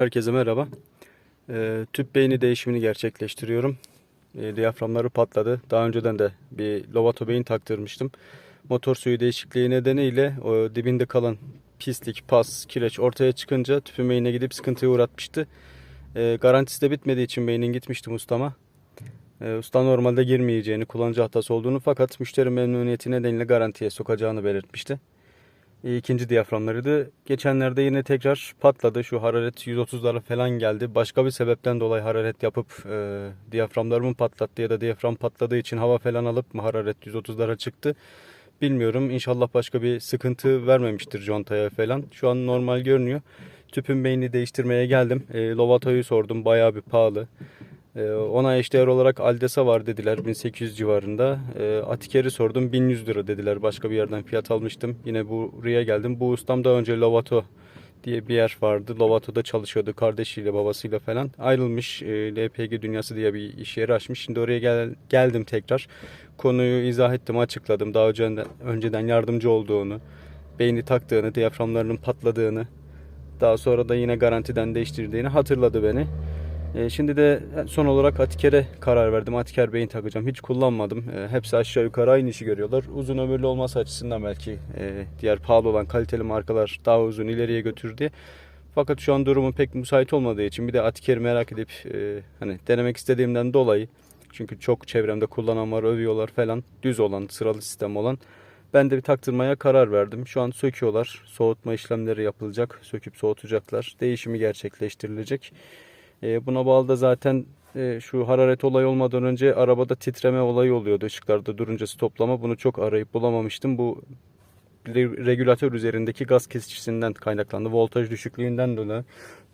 Herkese merhaba. Ee, tüp beyni değişimini gerçekleştiriyorum. Ee, diyaframları patladı. Daha önceden de bir Lovato beyin taktırmıştım. Motor suyu değişikliği nedeniyle o dibinde kalan pislik, pas, kireç ortaya çıkınca tüpün beyine gidip sıkıntıya uğratmıştı. Ee, garantisi de bitmediği için beynin gitmiştim ustama. Ee, usta normalde girmeyeceğini, kullanıcı hatası olduğunu fakat müşteri memnuniyeti nedeniyle garantiye sokacağını belirtmişti. İkinci diyaframlarıydı. Geçenlerde yine tekrar patladı. Şu hararet 130'lara falan geldi. Başka bir sebepten dolayı hararet yapıp e, diyaframlarımı patlattı ya da diyafram patladığı için hava falan alıp mı hararet 130'lara çıktı. Bilmiyorum. İnşallah başka bir sıkıntı vermemiştir contaya falan. Şu an normal görünüyor. Tüpün beynini değiştirmeye geldim. E, Lovato'yu sordum. Bayağı bir pahalı. Ee, Ona eşdeğer olarak Aldesa var dediler 1800 civarında. Ee, Atiker'i sordum 1100 lira dediler. Başka bir yerden fiyat almıştım. Yine buraya geldim. Bu ustam daha önce Lovato diye bir yer vardı. Lovato'da çalışıyordu kardeşiyle babasıyla falan. Ayrılmış e, LPG Dünyası diye bir iş yeri açmış. Şimdi oraya gel, geldim tekrar. Konuyu izah ettim açıkladım. Daha önceden, önceden yardımcı olduğunu, beyni taktığını, diyaframlarının patladığını, daha sonra da yine garantiden değiştirdiğini hatırladı beni. E, şimdi de son olarak Atiker'e karar verdim. Atiker beyin takacağım. Hiç kullanmadım. E, hepsi aşağı yukarı aynı işi görüyorlar. Uzun ömürlü olması açısından belki e, diğer pahalı olan kaliteli markalar daha uzun ileriye götürür diye. Fakat şu an durumu pek müsait olmadığı için bir de Atiker'i merak edip e, hani denemek istediğimden dolayı çünkü çok çevremde kullanan var, övüyorlar falan. Düz olan, sıralı sistem olan. Ben de bir taktırmaya karar verdim. Şu an söküyorlar. Soğutma işlemleri yapılacak. Söküp soğutacaklar. Değişimi gerçekleştirilecek. E, buna bağlı da zaten e, şu hararet olayı olmadan önce arabada titreme olayı oluyordu ışıklarda durunca stoplama. Bunu çok arayıp bulamamıştım. Bu re- regülatör üzerindeki gaz kesicisinden kaynaklandı. Voltaj düşüklüğünden dolayı,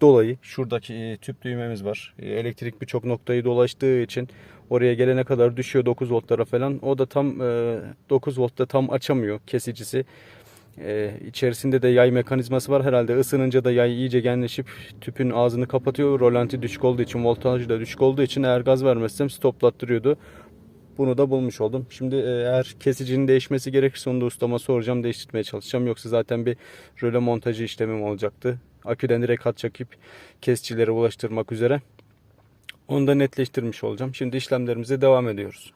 dolayı şuradaki e, tüp düğmemiz var. E, elektrik birçok noktayı dolaştığı için oraya gelene kadar düşüyor 9 voltlara falan. O da tam e, 9 voltta tam açamıyor kesicisi. Ee, içerisinde de yay mekanizması var. Herhalde ısınınca da yay iyice genleşip tüpün ağzını kapatıyor. Rolanti düşük olduğu için, voltaj da düşük olduğu için eğer gaz vermezsem stoplattırıyordu. Bunu da bulmuş oldum. Şimdi e, eğer kesicinin değişmesi gerekirse onu da ustama soracağım. Değiştirmeye çalışacağım. Yoksa zaten bir röle montajı işlemim olacaktı. Aküden direkt hat çekip kesicilere ulaştırmak üzere. Onu da netleştirmiş olacağım. Şimdi işlemlerimize devam ediyoruz.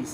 İyi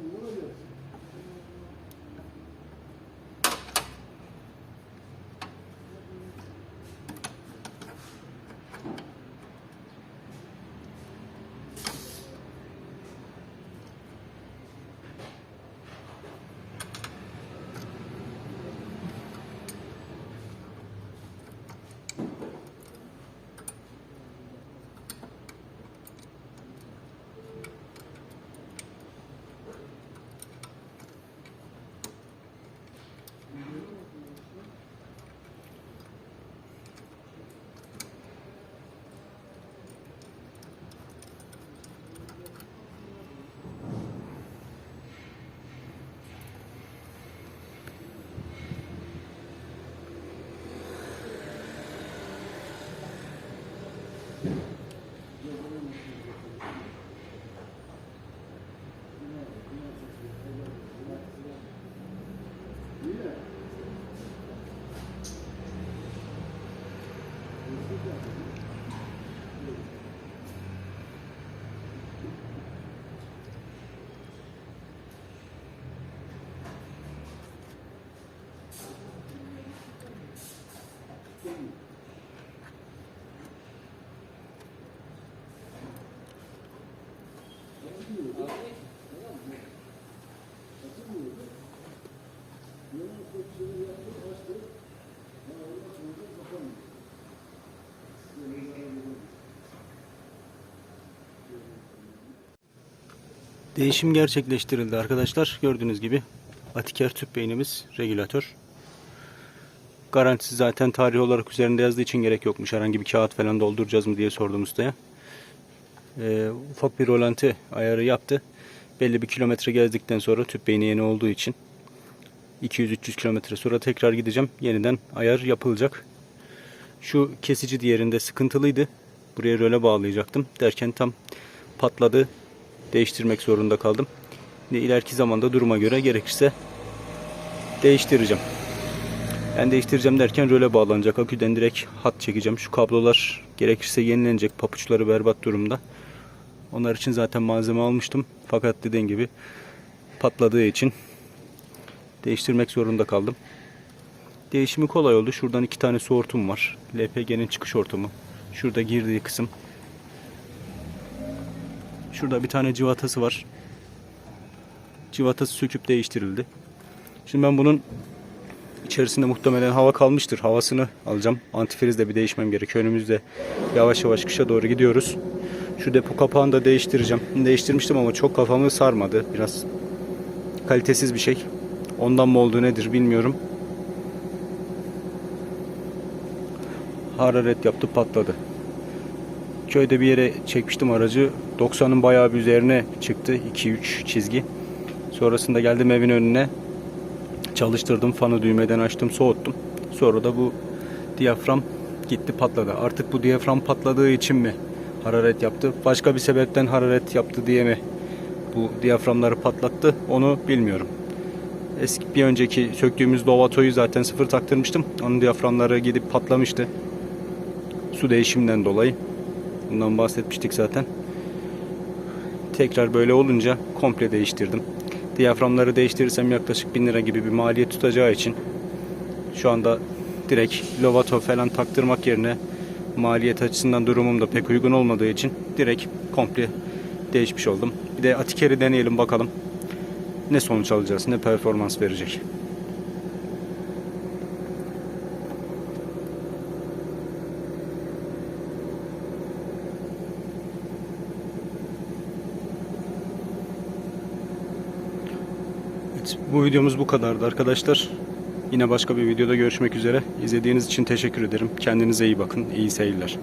muito Değişim gerçekleştirildi arkadaşlar. Gördüğünüz gibi Atiker tüp beynimiz regülatör. Garantisi zaten tarih olarak üzerinde yazdığı için gerek yokmuş. Herhangi bir kağıt falan dolduracağız mı diye sordum ustaya. Ee, ufak bir rolanti ayarı yaptı. Belli bir kilometre gezdikten sonra tüp beyni yeni olduğu için 200-300 kilometre sonra tekrar gideceğim. Yeniden ayar yapılacak. Şu kesici diğerinde sıkıntılıydı. Buraya röle bağlayacaktım. Derken tam patladı. Değiştirmek zorunda kaldım. Ve ileriki zamanda duruma göre gerekirse değiştireceğim. Ben değiştireceğim derken röle bağlanacak. Aküden direkt hat çekeceğim. Şu kablolar gerekirse yenilenecek. Papuçları berbat durumda. Onlar için zaten malzeme almıştım. Fakat dediğim gibi patladığı için değiştirmek zorunda kaldım. Değişimi kolay oldu. Şuradan iki tane su hortum var. LPG'nin çıkış hortumu. Şurada girdiği kısım. Şurada bir tane civatası var. Civatası söküp değiştirildi. Şimdi ben bunun içerisinde muhtemelen hava kalmıştır. Havasını alacağım. Antifrizle bir değişmem gerekiyor. Önümüzde yavaş yavaş kışa doğru gidiyoruz. Şu depo kapağını da değiştireceğim. Değiştirmiştim ama çok kafamı sarmadı. Biraz kalitesiz bir şey. Ondan mı olduğu nedir bilmiyorum. Hararet yaptı patladı. Köyde bir yere çekmiştim aracı. 90'ın bayağı bir üzerine çıktı. 2-3 çizgi. Sonrasında geldim evin önüne. Çalıştırdım. Fanı düğmeden açtım. Soğuttum. Sonra da bu diyafram gitti patladı. Artık bu diyafram patladığı için mi hararet yaptı? Başka bir sebepten hararet yaptı diye mi bu diyaframları patlattı? Onu bilmiyorum. Eski bir önceki söktüğümüz Lovato'yu zaten sıfır taktırmıştım. Onun diyaframları gidip patlamıştı. Su değişiminden dolayı. Bundan bahsetmiştik zaten. Tekrar böyle olunca komple değiştirdim. Diyaframları değiştirirsem yaklaşık 1000 lira gibi bir maliyet tutacağı için şu anda direkt Lovato falan taktırmak yerine maliyet açısından durumum da pek uygun olmadığı için direkt komple değişmiş oldum. Bir de Atiker'i deneyelim bakalım ne sonuç alacağız, ne performans verecek. Bu videomuz bu kadardı arkadaşlar. Yine başka bir videoda görüşmek üzere. İzlediğiniz için teşekkür ederim. Kendinize iyi bakın. İyi seyirler.